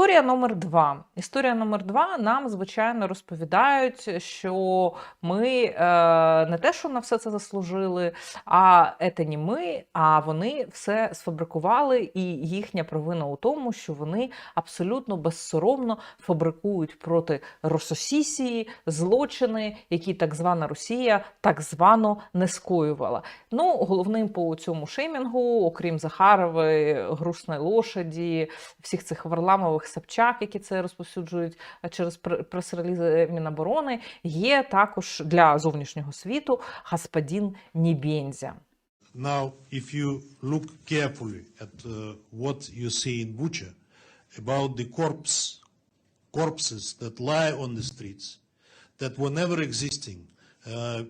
Історія номер два. Історія номер два нам, звичайно, розповідають, що ми е, не те, що на все це заслужили, а це не ми, а вони все сфабрикували, і їхня провина у тому, що вони абсолютно безсоромно фабрикують проти Рососісії злочини, які так звана Росія так звано не скоювала. Ну, головним по цьому шеймінгу, окрім Захарової, грустної лошаді, всіх цих Варламових Собчак, які це розповсюджують е, через пр- прес-релізи Міноборони, є також для зовнішнього світу господин Нібензя. Now, if you look carefully at uh, what you see in Bucha about the corpse, corpses that lie on the streets, that were never existing uh,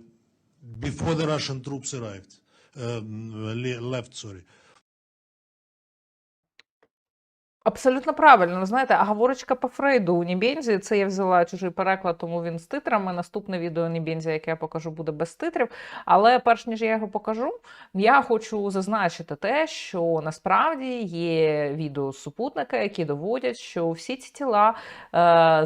before the Russian troops arrived, um, left, sorry. Абсолютно правильно. Знаєте, а говорочка по Фрейду у Нібензі, це я взяла чужий переклад, тому він з титрами. Наступне відео Нібензі, яке я покажу, буде без титрів. Але перш ніж я його покажу, я хочу зазначити те, що насправді є відео супутника, які доводять, що всі ці тіла е,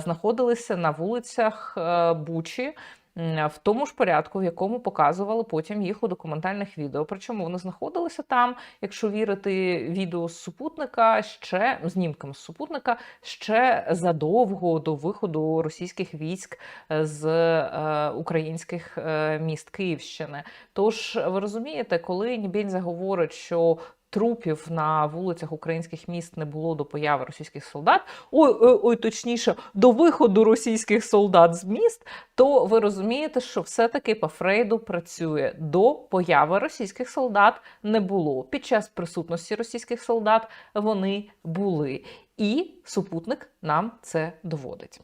знаходилися на вулицях е, Бучі. В тому ж порядку, в якому показували потім їх у документальних відео. Причому вони знаходилися там, якщо вірити відео з супутника, ще знімкам з супутника, ще задовго до виходу російських військ е, з е, українських е, міст Київщини. Тож ви розумієте, коли Нібензя говорить, що Трупів на вулицях українських міст не було до появи російських солдат, ой, ой, ой, точніше, до виходу російських солдат з міст, то ви розумієте, що все-таки по Фрейду працює до появи російських солдат не було. Під час присутності російських солдат вони були. І супутник нам це доводить.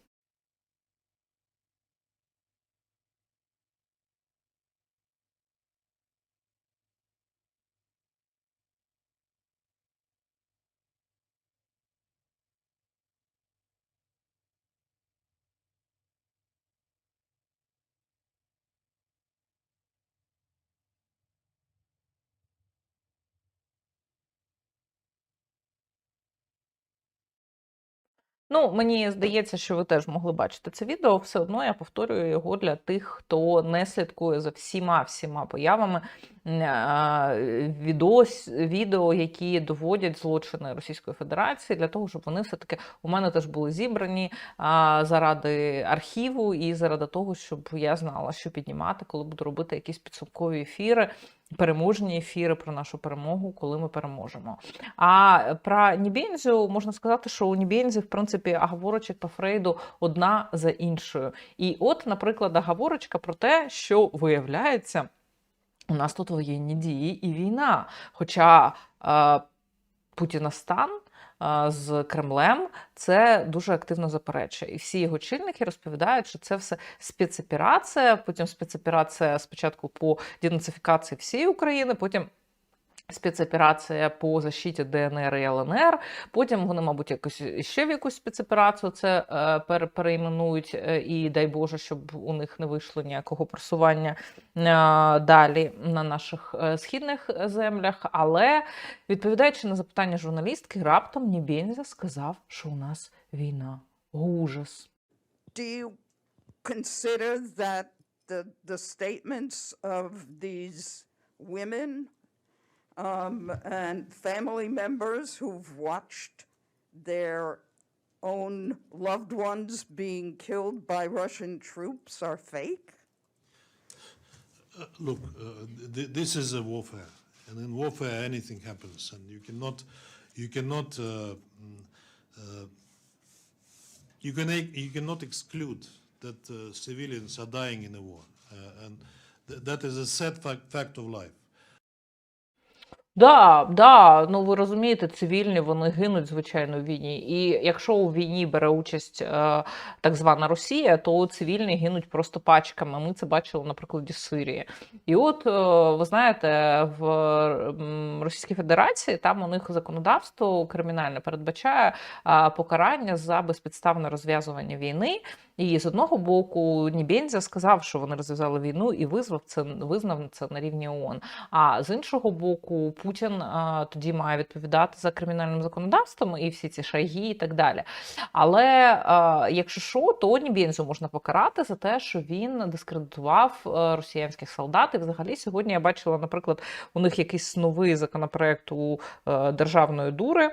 Ну, мені здається, що ви теж могли бачити це відео. Все одно я повторюю його для тих, хто не слідкує за всіма всіма появами відос, відео, які доводять злочини Російської Федерації, для того, щоб вони все-таки у мене теж були зібрані заради архіву і заради того, щоб я знала, що піднімати, коли буду робити якісь підсумкові ефіри. Переможні ефіри про нашу перемогу, коли ми переможемо. А про Нібензю можна сказати, що у Нібензі, в принципі, оговорочок по Фрейду одна за іншою. І от, наприклад, оговорочка про те, що виявляється, у нас тут воєнні дії і війна. Хоча е, Путіностан е, з Кремлем це дуже активно заперечує. І всі його чільники розповідають, що це все спецоперація, потім спецоперація спочатку по денацифікації всієї України, потім. Спецоперація по защиті ДНР і ЛНР. Потім вони, мабуть, якось ще в якусь спецоперацію це е, пере- перейменують, е, і дай Боже, щоб у них не вийшло ніякого просування е, далі на наших е, східних землях. Але відповідаючи на запитання журналістки, раптом Нібензя сказав, що у нас війна. Ужас. do you consider that the, the statements of these women um, and family members who've watched their own loved ones being killed by Russian troops are fake? Uh, look, uh, th- this is a warfare, and in warfare anything happens, and you cannot, you cannot, uh, mm, uh, you can you cannot exclude that uh, civilians are dying in a war, uh, and th- that is a sad fact, fact of life. Да, да, ну ви розумієте, цивільні вони гинуть звичайно в війні. І якщо у війні бере участь е, так звана Росія, то цивільні гинуть просто пачками. Ми це бачили на прикладі Сирії. І от е, ви знаєте, в Російській Федерації там у них законодавство кримінальне передбачає е, покарання за безпідставне розв'язування війни. І з одного боку, Нібензя сказав, що вони розв'язали війну і визвав це визнав це на рівні ООН. А з іншого боку, Путін а, тоді має відповідати за кримінальним законодавством і всі ці шайги і так далі. Але а, якщо що, то Нібензю можна покарати за те, що він дискредитував е, росіянських солдат. І взагалі сьогодні я бачила, наприклад, у них якийсь новий законопроект у е, державної дури.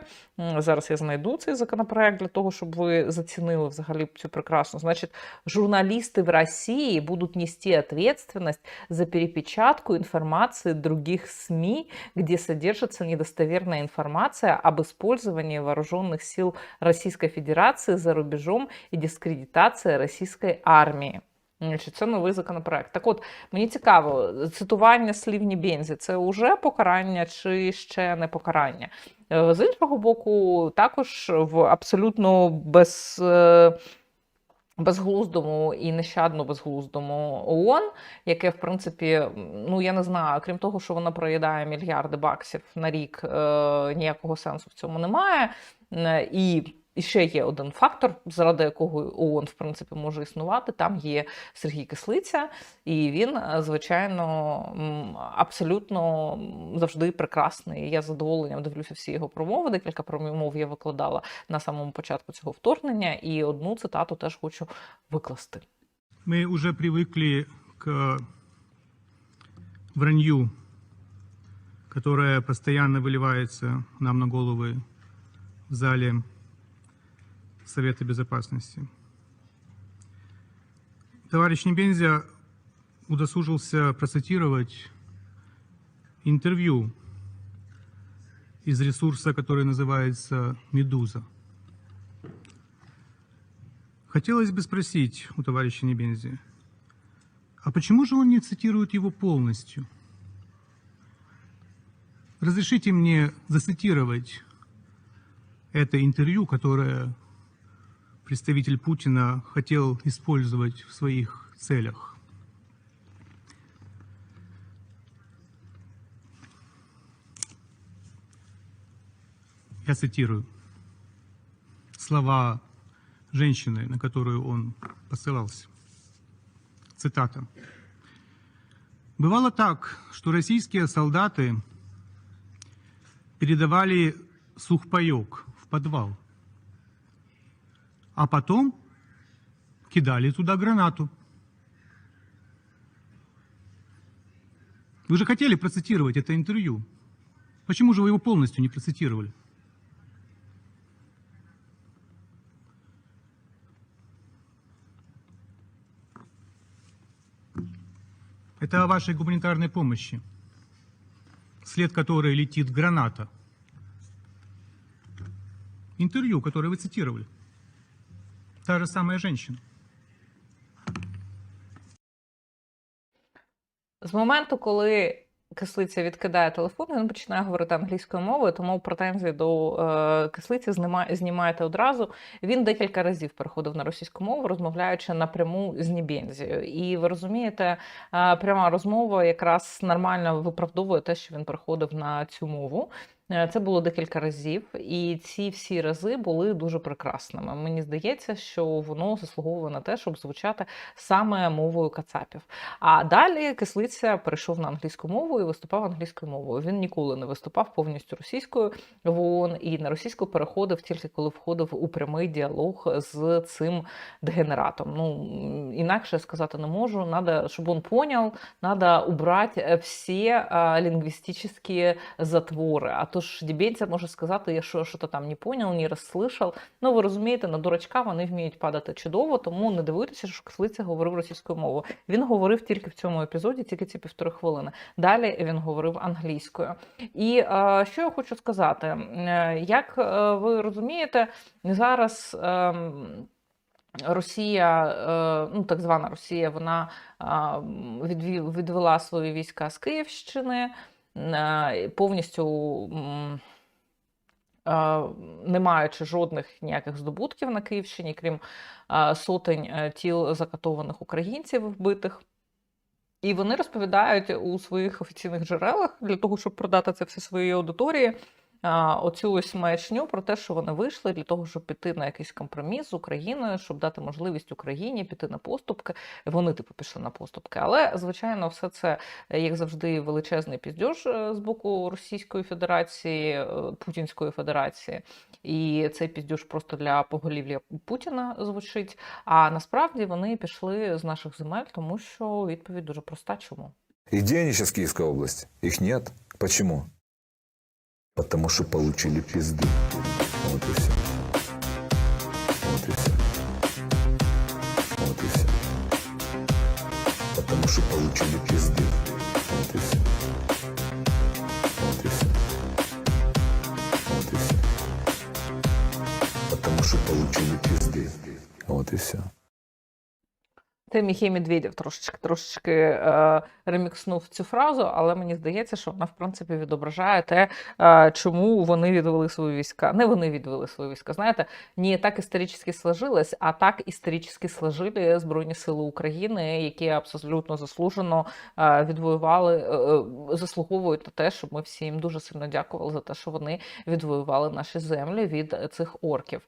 Зараз я знайду цей законопроект для того, щоб ви зацінили взагалі цю прекрасну. Значить, журналисты в России будут нести ответственность за перепечатку информации других СМИ, где содержится недостоверная информация об использовании вооруженных сил Российской Федерации за рубежом и дискредитация российской армии. Значить, це новий законопроект. Так от, мені цікаво, цитування слів Нібензі це вже покарання чи ще не покарання? Е, З іншого боку, також в абсолютно без. Безглуздому і нещадно безглуздому ООН, яке, в принципі, ну я не знаю, крім того, що вона проїдає мільярди баксів на рік, е, ніякого сенсу в цьому немає. Е, І, і ще є один фактор, заради якого ООН, в принципі, може існувати. Там є Сергій Кислиця, і він, е, звичайно, м, абсолютно м, завжди прекрасний. Я з задоволенням дивлюся всі його промови. Декілька промов я викладала на самому початку цього вторгнення, і одну цитату теж хочу викласти. Мы уже привыкли к вранью, которое постоянно выливается нам на головы в зале Совета Безопасности. Товарищ Небензя удосужился процитировать интервью из ресурса, который называется «Медуза». Хотелось бы спросить у товарища Небензи, а почему же он не цитирует его полностью? Разрешите мне зацитировать это интервью, которое представитель Путина хотел использовать в своих целях. Я цитирую слова женщины, на которую он посылался. Цитата. Бывало так, что российские солдаты передавали сухпайок в подвал, а потом кидали туда гранату. Вы же хотели процитировать это интервью. Почему же вы его полностью не процитировали? Это о вашей гуманитарной помощи, след которой летит граната. Интервью, которое вы цитировали. Та же самая женщина. З моменту, коли кислиця відкидає телефон, він починає говорити англійською мовою, тому претензії до е, кислиці знімає, знімаєте одразу. Він декілька разів переходив на російську мову, розмовляючи напряму з Нібензією. І ви розумієте, е, пряма розмова якраз нормально виправдовує те, що він переходив на цю мову. Е, Це було декілька разів, і ці всі рази були дуже прекрасними. Мені здається, що воно заслуговує на те, щоб звучати саме мовою кацапів. А далі кислиця перейшов на англійську мову і виступав англійською мовою. Він ніколи не виступав повністю російською в ООН і на російську переходив тільки коли входив у прямий діалог з цим дегенератом. Ну інакше сказати не можу. Надо, щоб він понял, надо убрать е, всі лінгвістичні затвори. А то ж Дебенця може сказати, я що, то там не понял, не розслышав. Ну, ви розумієте, на дурачка вони вміють падати чудово, тому не дивуйтеся, що Кислиця говорив російською мовою. Він говорив тільки в цьому епізоді, тільки ці півтори хвилини. Далі він говорив англійською. І е, що я хочу сказати, Е, як е, ви розумієте, зараз. ем, Росія, е, ну так звана Росія, вона а, відві- відвела свої війська з Київщини, повністю е, не маючи жодних ніяких здобутків на Київщині, крім е, сотень е, тіл закатованих українців вбитих. І вони розповідають у своїх офіційних джерелах для того, щоб продати це все своїй аудиторії, оцю ось маячню про те, що вони вийшли для того, щоб піти на якийсь компроміс з Україною, щоб дати можливість Україні піти на поступки. Вони типу пішли на поступки. Але звичайно, все це як завжди величезний піздьош е, з боку Російської Федерації, е, Путінської Федерації. І цей піздюш просто для поголів'я Путіна звучить. А насправді вони пішли з наших земель, тому що відповідь дуже проста. Чому? И где они сейчас в Киевской области? Нет. Почему? Потому что получили пизды. Вот и все. Вот и все. Вот и все. Потому что получили пизды. Це Міхей Медведєв трошечки трошечки е, ремікснув цю фразу, але мені здається, що вона в принципі відображає те, е, чому вони відвели свої війська. Не вони відвели свої війська. Знаєте, не так історично сложилось, а так історично сложили Збройні Сили України, які абсолютно заслужено е, відвоювали, е, е, заслуговують на те, щоб ми всі їм дуже сильно дякували за те, що вони відвоювали наші землі від цих орків.